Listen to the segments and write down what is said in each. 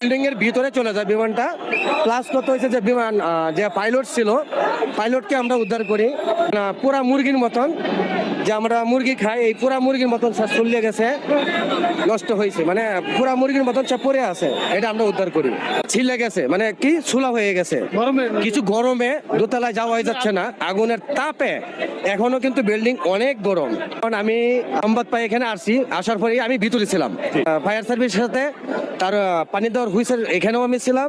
Building এর ভিতরে চলে যায় বিমানটা। প্লাস কত হয়েছে যে বিমান যে পাইলট ছিল পাইলটকে আমরা উদ্ধার করি পুরা মুরগির মতন। যে আমরা মুরগি খাই এই পুরা মুরগির মতন সব চলিয়ে গেছে নষ্ট হয়েছে। মানে পুরা মুরগির মতন সব পড়ে আছে এটা আমরা উদ্ধার করি। ছিলে গেছে মানে কি? সুলা হয়ে গেছে। কিছু গরমে দোতলায় যাওয়াই যাচ্ছে না আগুনের তাপে। এখনও কিন্তু বিল্ডিং অনেক গরম। কারণ আমি সংবাদ পাই এখানে আসছি আসার পরে আমি ভিতরে ছিলাম। ফায়ার সার্ভিসের সাথে তার পানি দেওয়ার হুইসেল এখানেও আমি ছিলাম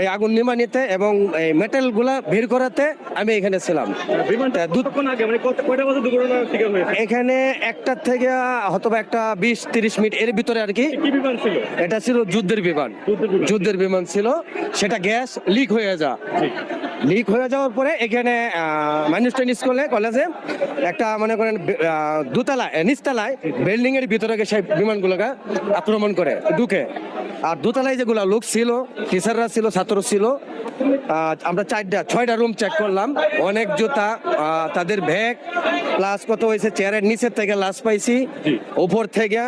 এই আগুন নিমানিতে এবং এই মেটেলগুলা বের করাতে আমি এখানে ছিলাম। কতক্ষণ আগে? মানে কত- কয়টা বছর হয়েছে এখানে একটা থেকে হয়তো একটা বিশ তিরিশ মিনিট এর ভিতরে আর কি কি বিমান ছিল? এটা ছিল যুদ্ধের বিমান। যুদ্ধের বিমান। ছিল। সেটা গ্যাস লিক হয়ে যা। লিক হয়ে যাওয়ার পরে এখানে মানুষটা স্কুলে কলেজে একটা মনে করেন দোতলায় আহ, নিচতলায় বিল্ডিং এর ভিতরে সেই বিমানগুলোকে আক্রমণ করে ঢুকে। আর দোতলায় যেগুলো লোক ছিল টিচাররা ছিল ছাত্র ছিল আমরা চারটা ছয়টা রুম চেক করলাম। অনেক জুতা তাদের ব্যাগ প্লাস কত হয়েছে চেয়ারের নিচের থেকে লাশ পাইছি। উপর থেকে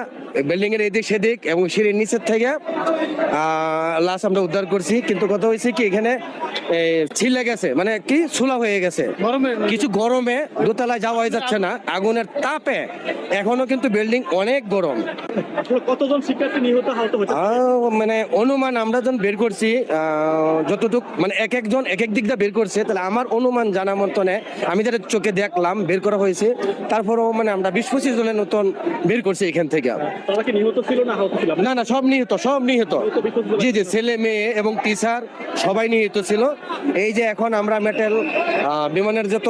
বিল্ডিং এর এদিক সেদিক এবং সিঁড়ির নিচের থেকে লাশ আমরা উদ্ধার করছি। কিন্তু কথা হয়েছে কি এখানে ছিলে গেছে। মানে কি? সুলা হয়ে গেছে। কিছু গরমে দোতলায় যাওয়াই যাচ্ছে না। আগুনের তাপে এখনও কিন্তু বিল্ডিং অনেক গরম। কতজন শিক্ষার্থী নিহত আহত হয়েছে? মানে অনুমান আমরা যখন বের করছি আহ, যতটুক মানে এক একজন এক এক দিক দিয়ে বের করছে তাহলে আমার অনুমান জানা মতনে আমি যেটা চোখে দেখলাম বের করা হয়েছে তারপরেও মানে আমরা বিশ পঁচিশ জনের নতুন বের করছি এখান থেকে। তারা কি নিহত ছিল না আহত ছিল? না না সব নিহত সব নিহত। জি জি ছেলে মেয়ে এবং টিচার সবাই নিহত ছিল। এই যে এখন আমরা মেটেল বিমানের যত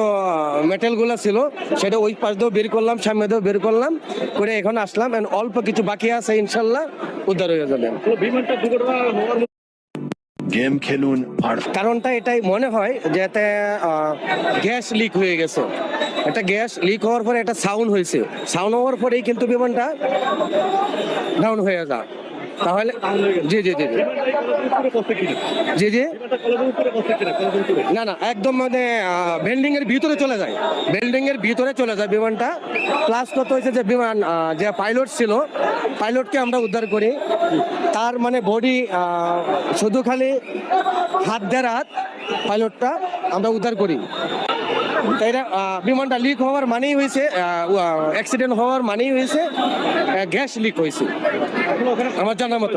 মেটেলগুলো ছিল সেটা ওই পাশ দিয়েও বের করলাম সামনে দিয়েও বের করলাম করে এখন আসলাম। অল্প কিছু বাকি আছে ইনশাল্লাহ উদ্ধার হয়ে যাবে। বিমানটা দুর্ঘটনা হওয়ার গেম খেলুন, আর কারণটা এটাই মনে হয় যে এতে গ্যাস লিক হয়ে গেছে। একটা গ্যাস লিক হওয়ার পরে একটা সাউন্ড হয়েছে। সাউন্ড হওয়ার পরেই কিন্তু বিমানটা ডাউন হয়ে যায়। তাহলে, জি জি জি জি। জি না না, একদম মানে বিল্ডিং এর ভিতরে চলে যায়। বিল্ডিং এর ভিতরে চলে যায় বিমানটা। প্লাস কত হয়েছে যে বিমান যে পাইলট ছিল পাইলটকে আমরা উদ্ধার করি। তার মানে বডি শুধু খালি হাত দেড় হাত পাইলটটা আমরা উদ্ধার করি। তাই এটা, বিমানটা লিক হওয়ার মানেই হয়েছে অ্যাক্সিডেন্ট হওয়ার মানেই হয়েছে গ্যাস লিক হয়েছে। আমার জানার মতো।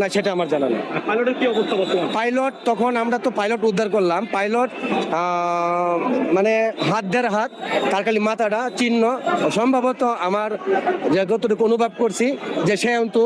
না সেটা আমার জানা নেই। পাইলটের কি অবস্থা বর্তমান? পাইলট তখন আমরা তো পাইলট উদ্ধার করলাম। পাইলট মানে হাত দেড় হাত তার খালি মাথাটা চিহ্ন। সম্ভবত আমার যে যতটুকু অনুভব করছি যে সে কিন্তু